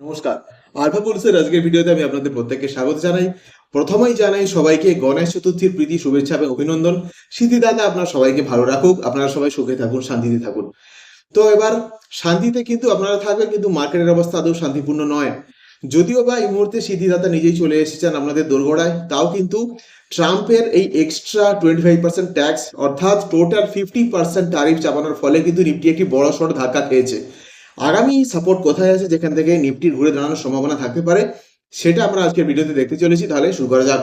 নমস্কার। আলফা পুলিশের আজকের ভিডিওতে আমি আপনাদের প্রত্যেককে স্বাগত জানাই। প্রথমেই জানাই সবাইকে গণেশ চতুর্থীর প্রীতি শুভেচ্ছা এবং অভিনন্দন। সিদ্ধিদাতা আপনার সবাইকে ভালো রাখুক, আপনারা সবাই সুখে থাকুন, শান্তিতে থাকুন। তো এবার, শান্তিতে কিন্তু আপনারা থাকবেন, কিন্তু মার্কেটের অবস্থা আদৌ শান্তিপূর্ণ নয়। যদিও বা এই মুহূর্তে সিদ্ধিদাতা নিজেই চলে এসেছেন আপনাদের দোরগোড়ায়, তাও কিন্তু ট্রাম্পের এই extra twenty five percent tax অর্থাৎ টোটাল ফিফটি পার্সেন্ট ট্যারিফ চাপানোর ফলে কিন্তু নিফটি একটি বড় সড় ধাক্কা খেয়েছে। আগামী সাপোর্ট কোথায় আছে যেখান থেকে নিফটির ঘুরে দাঁড়ানোর সম্ভাবনা থাকতে পারে, সেটা আমরা আজকের ভিডিওতে দেখতে চলেছি। তাহলে শুরু করা যাক।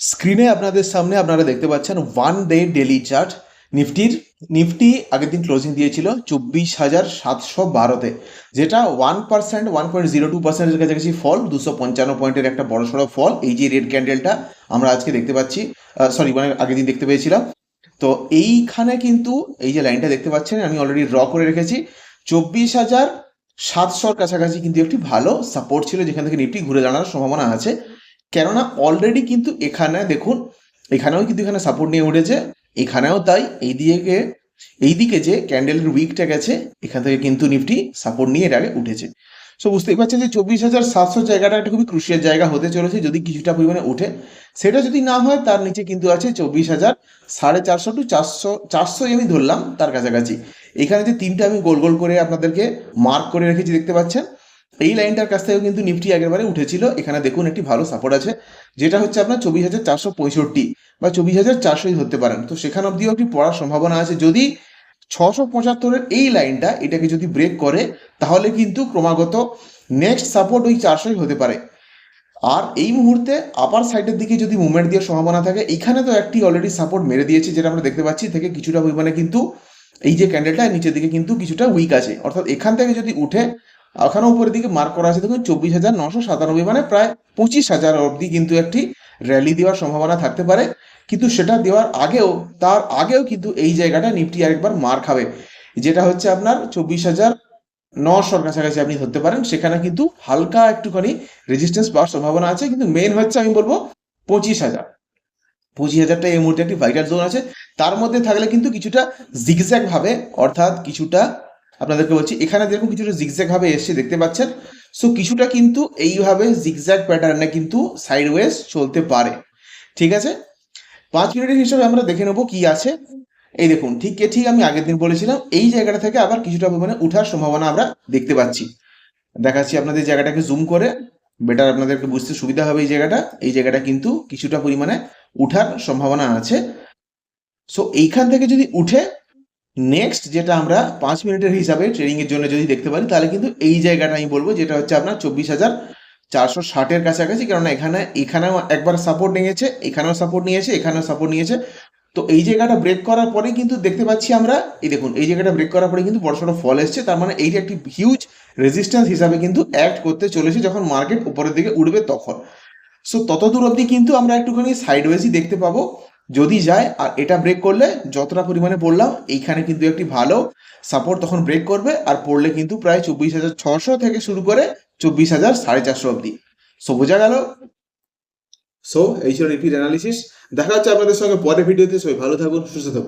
স্ক্রিনে আপনাদের সামনে আপনারা দেখতে পাচ্ছেন ওয়ান ডে ডেলি চার্ট নিফটির, নিফটি আগের দিন ক্লোজিং দিয়েছিল চব্বিশ হাজার সাতশো বারোতে, যেটা one percent one point zero two পার্সেন্টের কাছাকাছি ফল দুশো পঞ্চান্ন পয়েন্টের একটা বড় সড়ো ফল এই যে রেড ক্যান্ডেলটা আমরা আজকে দেখতে পাচ্ছি সরি মানে আগের দিন দেখতে পেয়েছিলাম। তো এইখানে কিন্তু এই যে লাইনটা দেখতে পাচ্ছেন, আমি অলরেডি ড্র করে রেখেছি। চব্বিশ হাজার সাতশোর কাছাকাছি কিন্তু একটি ভালো সাপোর্ট ছিল যেখান থেকে নিফটি ঘুরে দাঁড়ানোর সম্ভাবনা আছে। কেননা অলরেডি কিন্তু এখানে দেখুন, এখানেও কিন্তু এখানে সাপোর্ট নিয়ে উঠেছে। এখানেও তাই এই দিকে এই দিকে যে ক্যান্ডেলের উইকটা গেছে, এখান থেকে কিন্তু নিফটি সাপোর্ট নিয়ে এর আগে উঠেছে। সো বুঝতেই পারছেন যে চব্বিশ হাজার সাতশো জায়গাটা একটা খুবই ক্রুশিয়াল জায়গা হতে চলেছে, যদি কিছুটা পরিমাণে ওঠে। সেটা যদি না হয়, তার নিচে কিন্তু আছে চব্বিশ হাজার সাড়ে চারশো টু চারশো, চারশোই আমি ধরলাম তার কাছাকাছি। এখানে যে তিনটা আমি গোল গোল করে আপনাদেরকে মার্ক করে রেখেছি, দেখতে পাচ্ছেন? এই লাইনটার কাছ থেকেও কিন্তু নিফটি একেবারে উঠেছিল। এখানে দেখুন, একটি ভালো সাপোর্ট আছে, যেটা হচ্ছে আপনার চব্বিশ হাজার চারশো পঁয়ষট্টি বা চব্বিশ হাজার চারশোই ধরতে পারেন। তো সেখান অব্দিও একটি পড়ার সম্ভাবনা আছে। যদি ছশো পঁচাত্তরের এই লাইনটা এটাকে যদি ব্রেক করে, তাহলে কিন্তু ক্রমাগত নেক্সট সাপোর্ট ওই চারশোই হতে পারে। আর এই মুহূর্তে আপার সাইডের দিকে যদি মুভমেন্ট দেওয়ার সম্ভাবনা থাকে, এখানে তো একটি অলরেডি সাপোর্ট মেরে দিয়েছে, যেটা আমরা দেখতে পাচ্ছি, থেকে কিছুটা পরিমাণে কিন্তু এই যে ক্যান্ডেলটা নিচের দিকে কিন্তু কিছুটা উইক আছে। অর্থাৎ এখান থেকে যদি উঠে ওখানে উপরের দিকে মার্ক করা আছে, দেখুন, চব্বিশ হাজার নশো সাতানব্বই মানে প্রায় পঁচিশ হাজার অবধি কিন্তু একটি র্যালি দেওয়ার সম্ভাবনা থাকতে পারে, কিন্তু সেটা দেওয়ার আগেও, তার আগেও কিন্তু এই জায়গাটা নিফটি আরেকবার মার খাবে। যেটা হচ্ছে আপনার চব্বিশ হাজার নশোর কাছাকাছি আপনি ধরতে পারেন, সেখানে কিন্তু হালকা একটুখানি রেজিস্ট্যান্স পাওয়ার সম্ভাবনা আছে, কিন্তু মেন হচ্ছে আমি বলব পঁচিশ হাজার। পঁচিশ হাজারটা এই মুহূর্তে একটি ভাইটাল জোন আছে, তার মধ্যে থাকলে কিন্তু কিছুটা জিগজ্যাগ ভাবে, অর্থাৎ কিছুটা আপনাদেরকে বলছি, এখানে যেরকম কিছুটা জিগজ্যাগ ভাবে এসছে দেখতে পাচ্ছেন সো কিছুটা কিন্তু এইভাবে জিগজ্যাগ প্যাটার্নে কিন্তু সাইড সাইডওয়েজ চলতে পারে। ঠিক আছে? পাঁচ মিনিটের হিসাবে আমরা দেখে নেব কি আছে। এই দেখুন, ঠিক ঠিক আমি আগের দিন বলেছিলাম, এই জায়গাটা থেকে আবার কিছুটা পরিমাণে উঠার সম্ভাবনা আমরা দেখতে পাচ্ছি। দেখাচ্ছি আপনাদের জায়গাটাকে জুম করে বেটার আপনাদেরকে বুঝতে সুবিধা হবে এই জায়গাটা। এই জায়গাটা কিন্তু কিছুটা পরিমাণে উঠার সম্ভাবনা আছে। সো এইখান থেকে যদি উঠে নেক্সট যেটা আমরা পাঁচ মিনিটের হিসাবে ট্রেনিং এর জন্য যদি দেখতে পারি, তাহলে কিন্তু এই জায়গাটা আমি বলব যেটা হচ্ছে আপনার চব্বিশ হাজার চারশো ষাটের কাছাকাছি। কেননা এখানে, এখানেও একবার সাপোর্ট নিয়েছে, এখানেও সাপোর্ট নিয়েছে, এখানেও সাপোর্ট নিয়েছে। তো এই জায়গাটা ব্রেক করার পরে কিন্তু দেখতে পাচ্ছি আমরা, এই দেখুন, এই জায়গাটা ব্রেক করার পরে কিন্তু বড়সড় ফল এসছে। তার মানে এইটা একটি হিউজ রেজিস্ট্যান্স হিসাবে কিন্তু অ্যাক্ট করতে চলেছে যখন মার্কেট উপরের দিকে উঠবে তখন। সো তত দূর অবধি কিন্তু আমরা একটুখানি সাইডওয়েজই দেখতে পাবো। যদি যায়, আর এটা ব্রেক করলে যতটা পরিমাণে পড়লাম, এইখানে কিন্তু একটি ভালো সাপোর্ট তখন ব্রেক করবে, আর পড়লে কিন্তু প্রায় চব্বিশ হাজার ছশো থেকে শুরু করে চব্বিশ হাজার সাড়ে চারশো অবধি। সো বোঝা গেল? সো এই ছিল রিপিট অ্যানালিসিস দেখা হচ্ছে আপনাদের সঙ্গে পরে ভিডিওতে সবাই ভালো থাকুন, সুস্থ থাকুন।